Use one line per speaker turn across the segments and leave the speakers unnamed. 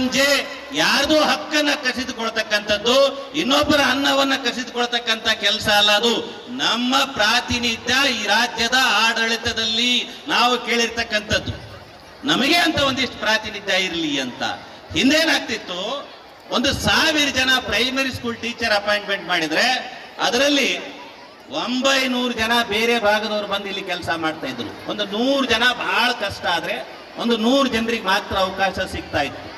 ಸಂಜೆ ಯಾರ್ದು ಹಕ್ಕನ್ನ ಕಸಿದುಕೊಳ್ತಕ್ಕಂಥದ್ದು, ಇನ್ನೊಬ್ಬರ ಅನ್ನವನ್ನ ಕಸಿದುಕೊಳ್ತಕ್ಕಂಥ ಕೆಲಸ ಅಲ್ಲ ಅದು. ನಮ್ಮ ಪ್ರಾತಿನಿಧ್ಯ ಈ ರಾಜ್ಯದ ಆಡಳಿತದಲ್ಲಿ ನಾವು ಕೇಳಿರ್ತಕ್ಕಂಥದ್ದು. ನಮಗೆ ಅಂತ ಒಂದಿಷ್ಟು ಪ್ರಾತಿನಿಧ್ಯ ಇರಲಿ ಅಂತ. ಹಿಂದೇನಾಗ್ತಿತ್ತು, ಒಂದು ಸಾವಿರ ಜನ ಪ್ರೈಮರಿ ಸ್ಕೂಲ್ ಟೀಚರ್ ಅಪಾಯಿಂಟ್ಮೆಂಟ್ ಮಾಡಿದ್ರೆ, ಅದರಲ್ಲಿ ಒಂಬೈನೂರು ಜನ ಬೇರೆ ಭಾಗದವರು ಬಂದು ಇಲ್ಲಿ ಕೆಲಸ ಮಾಡ್ತಾ ಇದ್ರು. ಒಂದು ನೂರು ಜನ ಬಹಳ ಕಷ್ಟ ಆದ್ರೆ, ಒಂದು ನೂರು ಜನರಿಗೆ ಮಾತ್ರ ಅವಕಾಶ ಸಿಗ್ತಾ ಇತ್ತು.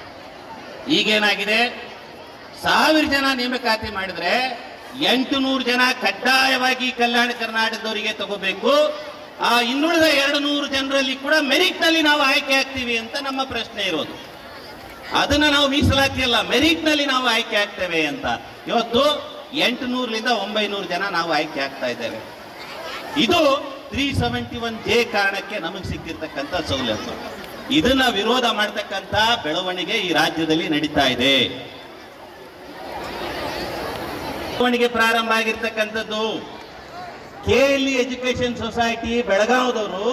ಈಗೇನಾಗಿದೆ? ಸಾವಿರ ಜನ ನೇಮಕಾತಿ ಮಾಡಿದ್ರೆ ಎಂಟು ನೂರು ಜನ ಕಡ್ಡಾಯವಾಗಿ ಕಲ್ಯಾಣ ಕರ್ನಾಟಕದವರಿಗೆ ತಗೋಬೇಕು. ಆ ಇನ್ನುಳಿದ ಎರಡು ನೂರು ಜನರಲ್ಲಿ ಕೂಡ ಮೆರಿಟ್ನಲ್ಲಿ ನಾವು ಆಯ್ಕೆ ಆಗ್ತೀವಿ ಅಂತ ನಮ್ಮ ಪ್ರಶ್ನೆ ಇರೋದು. ಅದನ್ನ ನಾವು ಮೀಸಲಾತಿಯಲ್ಲ ಮೆರಿಟ್ನಲ್ಲಿ ನಾವು ಆಯ್ಕೆ ಆಗ್ತೇವೆ ಅಂತ. ಇವತ್ತು ಎಂಟು ನೂರಲಿಂದ ಒಂಬೈನೂರು ಜನ ನಾವು ಆಯ್ಕೆ ಆಗ್ತಾ ಇದ್ದೇವೆ. ಇದು ತ್ರೀ ಸೆವೆಂಟಿ ಒನ್ ಜೆ ಕಾರಣಕ್ಕೆ ನಮಗೆ ಸಿಕ್ಕಿರ್ತಕ್ಕಂಥ ಸವಲತ್ತು. ಇದನ್ನ ವಿರೋಧ ಮಾಡತಕ್ಕಂತ ಬೆಳವಣಿಗೆ ಈ ರಾಜ್ಯದಲ್ಲಿ ನಡೀತಾ ಇದೆ. ಬೆಳವಣಿಗೆ ಪ್ರಾರಂಭ ಆಗಿರ್ತಕ್ಕಂಥದ್ದು. ಕೆಎಲ್ಇ ಎಜುಕೇಶನ್ ಸೊಸೈಟಿ ಬೆಳಗಾವದವರು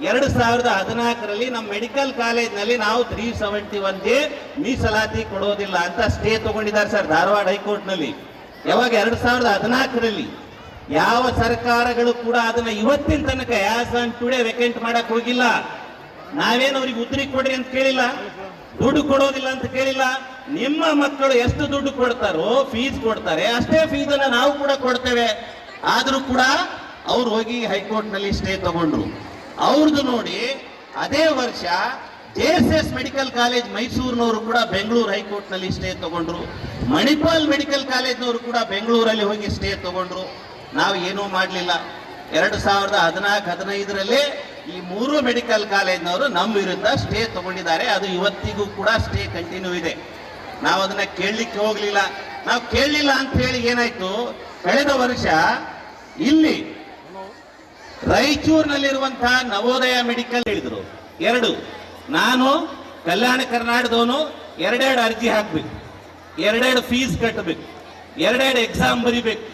ಎರಡು ಸಾವಿರದ ಹದಿನಾಲ್ಕರಲ್ಲಿ ನಮ್ಮ ಮೆಡಿಕಲ್ ಕಾಲೇಜ್ನಲ್ಲಿ ನಾವು ತ್ರೀ ಸೆವೆಂಟಿ ಒನ್ ಜೆ ಮೀಸಲಾತಿ ಕೊಡೋದಿಲ್ಲ ಅಂತ ಸ್ಟೇ ತಗೊಂಡಿದ್ದಾರೆ ಸರ್ ಧಾರವಾಡ ಹೈಕೋರ್ಟ್ನಲ್ಲಿ. ಯಾವಾಗ ಎರಡು ಸಾವಿರದ ಹದಿನಾಲ್ಕರಲ್ಲಿ ಯಾವ ಸರ್ಕಾರಗಳು ಕೂಡ ಅದನ್ನ ಇವತ್ತಿನ ತನಕ ಆಸ್ ಆನ್ ಟುಡೇ ವೆಕೆಂಟ್ ಮಾಡಕ್ ಹೋಗಿಲ್ಲ. ನಾವೇನು ಅವ್ರಿಗೆ ಉದ್ರಿ ಕೊಡ್ರಿ ಅಂತ ಕೇಳಿಲ್ಲ? ದುಡ್ಡು ಕೊಡೋದಿಲ್ಲ ಅಂತ ಕೇಳಿಲ್ಲ? ನಿಮ್ಮ ಮಕ್ಕಳು ಎಷ್ಟು ದುಡ್ಡು ಕೊಡ್ತಾರೋ ಫೀಸ್ ಕೊಡ್ತಾರೆ. ಅಷ್ಟೇ ಫೀಸ್ ಅನ್ನ ನಾವು ಕೂಡ ಕೊಡ್ತೇವೆ. ಆದ್ರೂ ಕೂಡ ಅವ್ರು ಹೋಗಿ ಹೈಕೋರ್ಟ್ನಲ್ಲಿ ಸ್ಟೇ ತಗೊಂಡ್ರು. ಅವ್ರದ್ದು ನೋಡಿ ಅದೇ ವರ್ಷ J S S medical college ಮೈಸೂರಿನವರು ಕೂಡ ಬೆಂಗಳೂರು ಹೈಕೋರ್ಟ್ನಲ್ಲಿ ಸ್ಟೇ ತಗೊಂಡ್ರು. ಮಣಿಪಾಲ್ ಮೆಡಿಕಲ್ ಕಾಲೇಜ್ನವರು ಕೂಡ ಬೆಂಗಳೂರಲ್ಲಿ ಹೋಗಿ ಸ್ಟೇ ತಗೊಂಡ್ರು. ನಾವು ಏನೂ ಮಾಡಲಿಲ್ಲ. ಎರಡು ಸಾವಿರದ ಹದಿನಾಲ್ಕು, ಹದಿನೈದರಲ್ಲಿ ಈ ಮೂರು ಮೆಡಿಕಲ್ ಕಾಲೇಜ್ನವರು ನಮ್ಮ ವಿರುದ್ಧ ಸ್ಟೇ ತಗೊಂಡಿದ್ದಾರೆ. ಅದು ಇವತ್ತಿಗೂ ಕೂಡ ಸ್ಟೇ ಕಂಟಿನ್ಯೂ ಇದೆ. ನಾವು ಅದನ್ನ ಕೇಳಲಿಕ್ಕೆ ಹೋಗಲಿಲ್ಲ. ನಾವು ಕೇಳಲಿಲ್ಲ ಅಂತ ಹೇಳಿ ಏನಾಯ್ತು? ಕಳೆದ ವರ್ಷ ಇಲ್ಲಿ ರಾಯಚೂರಿನಲ್ಲಿರುವಂತಹ ನವೋದಯ ಮೆಡಿಕಲ್ ಹೇಳಿದ್ರು. ಎರಡು, ನಾನು ಕಲ್ಯಾಣ ಕರ್ನಾಟಕದವನು, ಎರಡೆರಡು ಅರ್ಜಿ ಹಾಕ್ಬೇಕು. ಎರಡೆರಡು ಫೀಸ್ ಕಟ್ಟಬೇಕು. ಎರಡೆರಡು ಎಕ್ಸಾಮ್ ಬರಿಬೇಕು.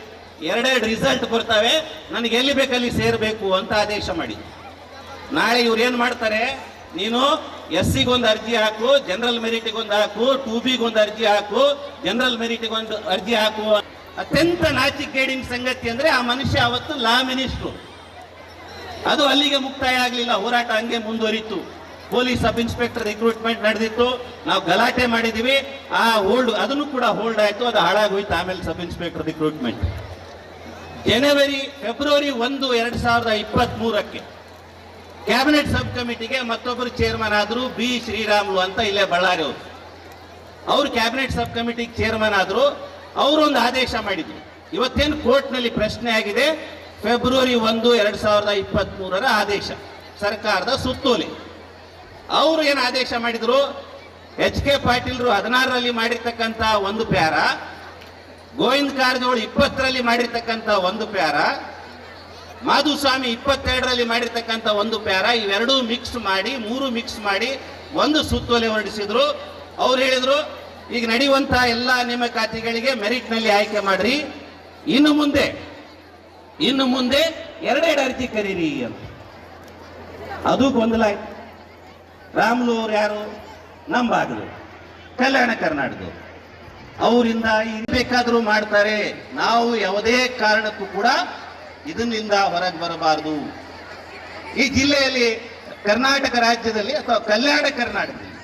ಎರಡೆರಡು ರಿಸಲ್ಟ್ ಬರ್ತವೆ. ನನಗೆ ಎಲ್ಲಿ ಬೇಕಲ್ಲಿ ಸೇರಬೇಕು ಅಂತ ಆದೇಶ ಮಾಡಿ. ನಾಳೆ ಇವ್ರು ಏನು ಮಾಡ್ತಾರೆ? ನೀನು ಎಸ್ ಸಿಗೊಂದು ಅರ್ಜಿ ಹಾಕು ಜನರಲ್ ಮೆರಿಟಿಗೆ ಒಂದು ಹಾಕು ಟು ಒಂದು ಅರ್ಜಿ ಹಾಕು ಜನರಲ್ ಮೆರಿಟಿಗೆ ಒಂದು ಅರ್ಜಿ ಹಾಕು. ಅತ್ಯಂತ ನಾಚಿಕೇಡಿನ ಸಂಗತಿ ಅಂದರೆ ಆ ಮನುಷ್ಯ ಅವತ್ತು ಲಾ ಮಿನಿಸ್ಟ್ರು. ಅದು ಅಲ್ಲಿಗೆ ಮುಕ್ತಾಯ ಆಗಲಿಲ್ಲ, ಹೋರಾಟ ಹಂಗೆ ಮುಂದುವರಿತು. ಪೊಲೀಸ್ ಸಬ್ ಇನ್ಸ್ಪೆಕ್ಟರ್ ರಿಕ್ರೂಟ್ಮೆಂಟ್ ನಡೆದಿತ್ತು. ನಾವು ಗಲಾಟೆ ಮಾಡಿದ್ದೀವಿ ಆ ಹೋಲ್ಡ್ ಅದನ್ನು ಕೂಡ ಹೋಲ್ಡ್ ಆಯಿತು, ಅದು ಹಾಳಾಗೋಯ್ತು, ಆಮೇಲೆ ಸಬ್ ಇನ್ಸ್ಪೆಕ್ಟರ್ ರಿಕ್ರೂಟ್ಮೆಂಟ್ ಜನವರಿ, ಫೆಬ್ರವರಿ ಒಂದು, ಎರಡ್ ಸಾವಿರದ ಇಪ್ಪತ್ತ್ ಮೂರಕ್ಕೆ ಕ್ಯಾಬಿನೆಟ್ ಸಬ್ ಕಮಿಟಿಗೆ ಮತ್ತೊಬ್ಬರು ಚೇರ್ಮನ್ ಆದರು ಬಿ. ಶ್ರೀರಾಮುಲು ಅಂತ ಇಲ್ಲೇ ಬಳ್ಳಾರಿ ಅವರು. ಅವರು ಕ್ಯಾಬಿನೆಟ್ ಸಬ್ ಕಮಿಟಿಗೆ ಚೇರ್ಮನ್ ಅವರು ಅವರೊಂದು ಆದೇಶ ಮಾಡಿದ್ರು. ಇವತ್ತೇನು ಕೋರ್ಟ್ನಲ್ಲಿ ಪ್ರಶ್ನೆ ಆಗಿದೆ, ಫೆಬ್ರವರಿ ಒಂದು, ಎರಡು ಸಾವಿರದ ಇಪ್ಪತ್ತ್ ಮೂರರ ಆದೇಶ, ಸರ್ಕಾರದ ಸುತ್ತೋಲೆ. ಅವರು ಏನು ಆದೇಶ ಮಾಡಿದರು? ಎಚ್ ಕೆ ಪಾಟೀಲ್ರು ಹದಿನಾರರಲ್ಲಿ ಮಾಡಿರ್ತಕ್ಕಂಥ ಒಂದು ಪ್ಯಾರ ಗೋವಿಂದ ಕಾರಜೋಳ ಇಪ್ಪತ್ತರಲ್ಲಿ ಮಾಡಿರ್ತಕ್ಕಂಥ ಒಂದು ಪ್ಯಾರ, ಮಾಧುಸ್ವಾಮಿ ಇಪ್ಪತ್ತೆರಡರಲ್ಲಿ ಮಾಡಿರ್ತಕ್ಕಂಥ ಒಂದು ಪ್ಯಾರ, ಇವೆರಡೂ ಮಿಕ್ಸ್ ಮಾಡಿ, ಮೂರು ಮಿಕ್ಸ್ ಮಾಡಿ ಒಂದು ಸುತ್ತೋಲೆ ಹೊರಡಿಸಿದ್ರು. ಅವ್ರು ಹೇಳಿದ್ರು, ಈಗ ನಡೆಯುವಂತಹ ಎಲ್ಲ ನೇಮಕಾತಿಗಳಿಗೆ ಮೆರಿಟ್ನಲ್ಲಿ ಆಯ್ಕೆ ಮಾಡ್ರಿ. ಇನ್ನು ಮುಂದೆ ಇನ್ನು ಮುಂದೆ ಎರಡೆರಡು ಅರ್ಜಿ ಕರೀರಿ ಅಂತ. ಅದು ಗೊಂದಲ ರಾಮುಲು ಅವ್ರು ಯಾರು? ನಮ್ಮ ಬಾಗಿಲು ಕಲ್ಯಾಣ ಕರ್ನಾಟಕದವರು. ಅವರಿಂದ ಬೇಕಾದರೂ ಮಾಡ್ತಾರೆ. ನಾವು ಯಾವುದೇ ಕಾರಣಕ್ಕೂ ಕೂಡ ಇದನ್ನಿಂದ ಹೊರಗೆ ಬರಬಾರದು. ಈ ಜಿಲ್ಲೆಯಲ್ಲಿ ಕರ್ನಾಟಕ ರಾಜ್ಯದಲ್ಲಿ ಅಥವಾ ಕಲ್ಯಾಣ ಕರ್ನಾಟಕದಲ್ಲಿ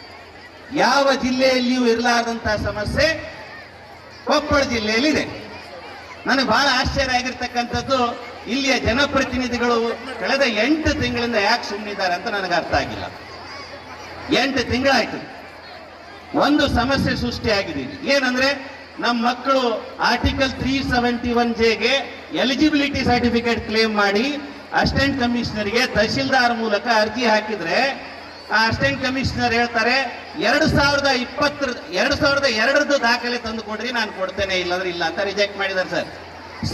ಯಾವ ಜಿಲ್ಲೆಯಲ್ಲಿಯೂ ಇರಲಾರದಂತಹ ಸಮಸ್ಯೆ ಕೊಪ್ಪಳ ಜಿಲ್ಲೆಯಲ್ಲಿದೆ ನನಗೆ ಬಹಳ ಆಶ್ಚರ್ಯ ಆಗಿರ್ತಕ್ಕಂಥದ್ದು, ಇಲ್ಲಿಯ ಜನಪ್ರತಿನಿಧಿಗಳು ಕಳೆದ ಎಂಟು ತಿಂಗಳಿಂದ ಯಾಕೆ ಸುಮ್ಮನಿದ್ದಾರೆ ಅಂತ ನನಗೆ ಅರ್ಥ ಆಗಿಲ್ಲ. ಎಂಟು ತಿಂಗಳಾಯ್ತು. ಒಂದು ಸಮಸ್ಯೆ ಸೃಷ್ಟಿಯಾಗಿದೆ. ಏನಂದ್ರೆ ನಮ್ಮ ಮಕ್ಕಳು ಆರ್ಟಿಕಲ್ ತ್ರೀ ಸೆವೆಂಟಿ ಒನ್ ಜೆಗೆ ಎಲಿಜಿಬಿಲಿಟಿ ಸರ್ಟಿಫಿಕೇಟ್ ಕ್ಲೇಮ್ ಮಾಡಿ ಅಸಿಸ್ಟೆಂಟ್ ಕಮಿಷನರ್ಗೆ ತಹಶೀಲ್ದಾರ್ ಮೂಲಕ ಅರ್ಜಿ ಹಾಕಿದ್ರೆ ಆ ಅಸಿಸ್ಟೆಂಟ್ ಕಮಿಷನರ್ ಹೇಳ್ತಾರೆ, ಎರಡು ಸಾವಿರದ ಇಪ್ಪತ್ತರ, ಎರಡು ಸಾವಿರದ ಎರಡರದ್ದು ದಾಖಲೆ ತಂದು ಕೊಡ್ರಿ ನಾನು ಕೊಡ್ತೇನೆ, ಇಲ್ಲಾಂದ್ರೆ ಇಲ್ಲ ಅಂತ ರಿಜೆಕ್ಟ್ ಮಾಡಿದ್ದಾರೆ ಸರ್.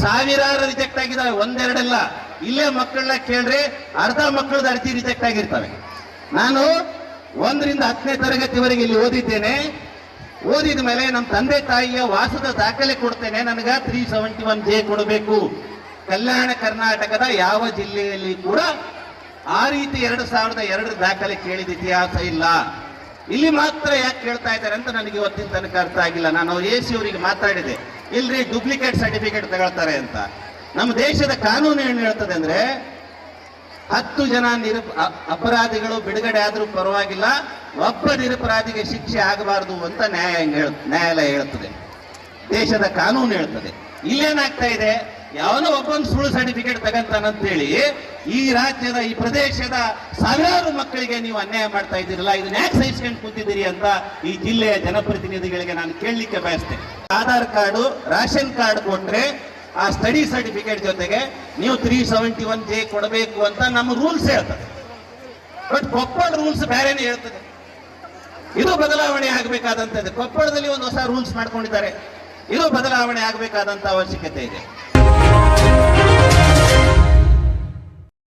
ಸಾವಿರಾರು ರಿಜೆಕ್ಟ್ ಆಗಿದ್ದಾವೆ, ಒಂದೆರಡಲ್ಲ. ಇಲ್ಲೇ ಮಕ್ಕಳನ್ನ ಕೇಳ್ರಿ, ಅರ್ಧ ಮಕ್ಕಳದ ಅರ್ಜಿ ರಿಜೆಕ್ಟ್ ಆಗಿರ್ತವೆ. ನಾನು ಒಂದರಿಂದ ಹತ್ತನೇ ತರಗತಿವರೆಗೆ ಇಲ್ಲಿ ಓದಿದ್ದೇನೆ. ಓದಿದ ಮೇಲೆ ನಮ್ಮ ತಂದೆ ತಾಯಿಯ ವಾಸದ ದಾಖಲೆ ಕೊಡ್ತೇನೆ. ನನಗ ತ್ರೀ ಸೆವೆಂಟಿ ಒನ್ ಜೆ ಕೊಡಬೇಕು. ಕಲ್ಯಾಣ ಕರ್ನಾಟಕದ ಯಾವ ಜಿಲ್ಲೆಯಲ್ಲಿ ಕೂಡ ಆ ರೀತಿ ಎರಡು ಸಾವಿರದ ಎರಡರ ದಾಖಲೆ ಕೇಳಿದ ಇತಿಹಾಸ ಇಲ್ಲ. ಇಲ್ಲಿ ಮಾತ್ರ ಯಾಕೆ ಕೇಳ್ತಾ ಇದ್ದಾರೆ ಅಂತ ನನಗೆ ಇವತ್ತಿನ ತನಕ ಅರ್ಥ ಆಗಿಲ್ಲ. ನಾನು ಎ ಸಿ ಅವರಿಗೆ ಮಾತಾಡಿದೆ.
ಇಲ್ರಿ ಡೂಪ್ಲಿಕೇಟ್ ಸರ್ಟಿಫಿಕೇಟ್ ತಗೊಳ್ತಾರೆ ಅಂತ. ನಮ್ಮ ದೇಶದ ಕಾನೂನು ಏನು ಹೇಳ್ತದೆ ಅಂದ್ರೆ ಹತ್ತು ಜನ ನಿರ ಅಪರಾಧಿಗಳು ಬಿಡುಗಡೆ ಆದರೂ ಪರವಾಗಿಲ್ಲ, ಒಬ್ಬ ನಿರಪರಾಧಿಗೆ ಶಿಕ್ಷೆ ಆಗಬಾರದು ಅಂತ ನ್ಯಾಯ ಹೇಳ, ನ್ಯಾಯಾಲಯ ಹೇಳ್ತದೆ ದೇಶದ ಕಾನೂನು ಹೇಳ್ತದೆ ಇಲ್ಲೇನಾಗ್ತಾ ಇದೆ? ಯಾವನೋ ಒಬ್ಬನ ಸುಳ್ಳು ಸರ್ಟಿಫಿಕೇಟ್ ತಗಂತಾನಂತೇಳಿ, ಈ ರಾಜ್ಯದ, ಈ ಪ್ರದೇಶದ ಸಾವಿರಾರು ಮಕ್ಕಳಿಗೆ ನೀವು ಅನ್ಯಾಯ ಮಾಡ್ತಾ ಇದ್ದೀರಲ್ಲ, ಇದನ್ನ ಯಾಕೆ ಸಹಿಸ್ಕೊಂಡು ಕೂತಿದ್ದೀರಿ ಅಂತ ಈ ಜಿಲ್ಲೆಯ ಜನಪ್ರತಿನಿಧಿಗಳಿಗೆ ನಾನು ಕೇಳಲಿಕ್ಕೆ ಬಯಸ್ತೇನೆ. ಆಧಾರ್ ಕಾರ್ಡು, ರಾಷನ್ ಕಾರ್ಡ್ ಕೊಟ್ರೆ ಆ ಸ್ಟಡಿ ಸರ್ಟಿಫಿಕೇಟ್ ಜೊತೆಗೆ ನೀವು ತ್ರೀ ಸೆವೆಂಟಿ ಒನ್ ಜೆ ಕೊಡಬೇಕು ಅಂತ ನಮ್ಮ ರೂಲ್ಸ್ ಹೇಳ್ತದೆ. ಬಟ್ ಕೊಪ್ಪಳ ರೂಲ್ಸ್ ಬೇರೆನೇ ಹೇಳ್ತದೆ. ಇದು ಬದಲಾವಣೆ ಆಗಬೇಕಾದಂಥದ್ದು. ಕೊಪ್ಪಳದಲ್ಲಿ ಒಂದು ಹೊಸ ರೂಲ್ಸ್ ಮಾಡ್ಕೊಂಡಿದ್ದಾರೆ. ಇದು ಬದಲಾವಣೆ ಆಗಬೇಕಾದಂತ ಅವಶ್ಯಕತೆ ಇದೆ.